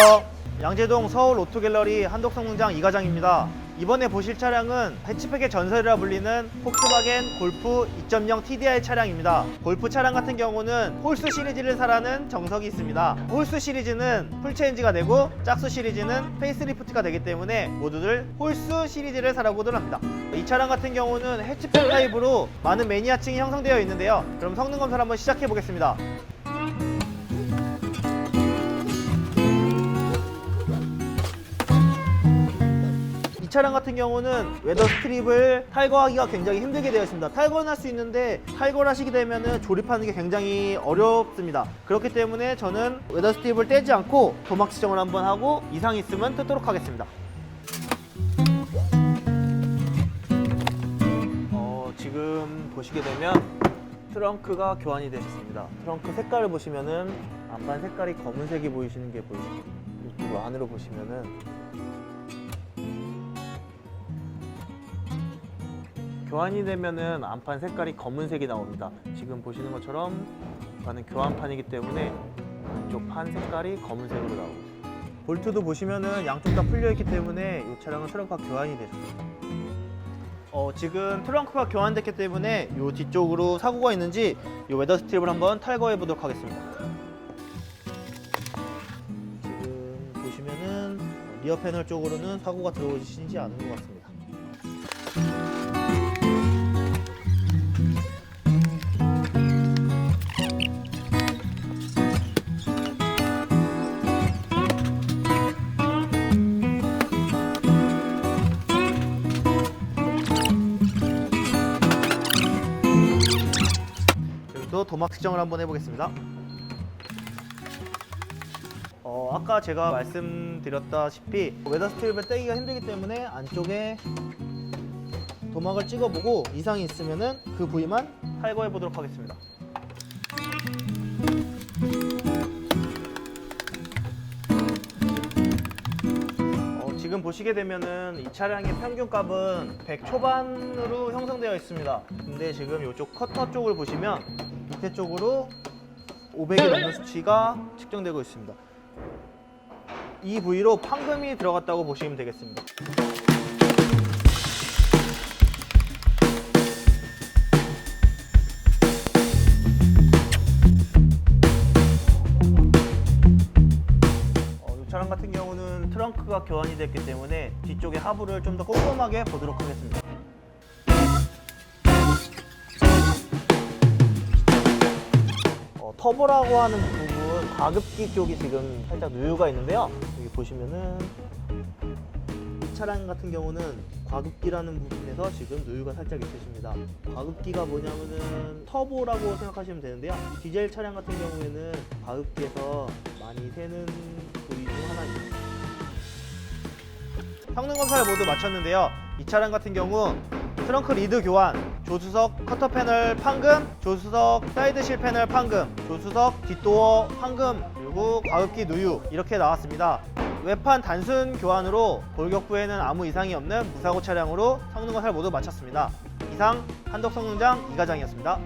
안녕하십니까 양재동 서울 오토갤러리 한독성능장 이과장입니다. 이번에 보실 차량은 해치백의 전설이라 불리는 폭스바겐 골프 2.0 TDI 차량입니다. 골프 차량 같은 경우는 홀수 시리즈를 사라는 정석이 있습니다. 홀수 시리즈는 풀체인지가 되고 짝수 시리즈는 페이스리프트가 되기 때문에 모두들 홀수 시리즈를 사라고들 합니다. 이 차량 같은 경우는 해치백 타입으로 많은 매니아층이 형성되어 있는데요. 그럼 성능 검사를 한번 시작해 보겠습니다 차량 같은 경우는 웨더 스트립을 탈거하기가 굉장히 힘들게 되어 있습니다. 탈거는 할 수 있는데 탈거를 하시게 되면 조립하는 게 굉장히 어렵습니다. 그렇기 때문에 저는 웨더 스트립을 떼지 않고 도막 지정을 한번 하고 이상 있으면 뜯도록 하겠습니다. 어, 지금 보시게 되면 트렁크가 교환이 되셨습니다. 트렁크 색깔을 보시면은 안반 색깔이 검은색이 보이시는 게 보이시죠? 이쪽 안으로 보시면은 교환이 되면은 안판 색깔이 검은색이 나옵니다. 지금 보시는 것처럼 안은 교환판이기 때문에 안쪽 판 색깔이 검은색으로 나오고 있습니다. 볼트도 보시면은 양쪽 다 풀려 있기 때문에 이 차량은 트렁크가 교환이 되셨습니다. 어, 지금 트렁크가 교환됐기 때문에 이 뒤쪽으로 사고가 있는지 이 웨더 스트립을 한번 탈거해 보도록 하겠습니다. 지금 보시면은 리어 패널 쪽으로는 사고가 들어오시지 않은 것 같습니다. 여기서 도막 측정을 한번 해보겠습니다. 어, 아까 제가 말씀드렸다시피 웨더 스트립을 떼기가 힘들기 때문에 안쪽에 도막을 찍어보고 이상이 있으면은 그 부위만 탈거해 보도록 하겠습니다. 어, 지금 보시게 되면은 이 차량의 평균 값은 100 초반으로 형성되어 있습니다. 근데 지금 이쪽 커터 쪽을 보시면 밑에 쪽으로 500이 넘는 수치가 측정되고 있습니다. 이 부위로 판금이 들어갔다고 보시면 되겠습니다. 어, 이 차량 같은 경우는 트렁크가 교환이 됐기 때문에 뒤쪽의 하부를 좀 더 꼼꼼하게 보도록 하겠습니다. 터보라고 하는 부분 과급기 쪽이 지금 살짝 누유가 있는데요. 여기 보시면은 이 차량 같은 경우는 과급기라는 부분에서 지금 누유가 살짝 있으십니다. 과급기가 뭐냐면은 터보라고 생각하시면 되는데요. 디젤 차량 같은 경우에는 과급기에서 많이 새는 부위 중 하나입니다. 성능 검사를 모두 마쳤는데요. 이 차량 같은 경우 트렁크 리드 교환, 조수석 커터 패널 판금, 조수석 사이드 실 패널 판금, 조수석 뒷도어 판금, 그리고 과급기 누유 이렇게 나왔습니다. 외판 단순 교환으로 골격부에는 아무 이상이 없는 무사고 차량으로 성능 검사를 모두 마쳤습니다. 이상 한덕 성능장 이과장이었습니다.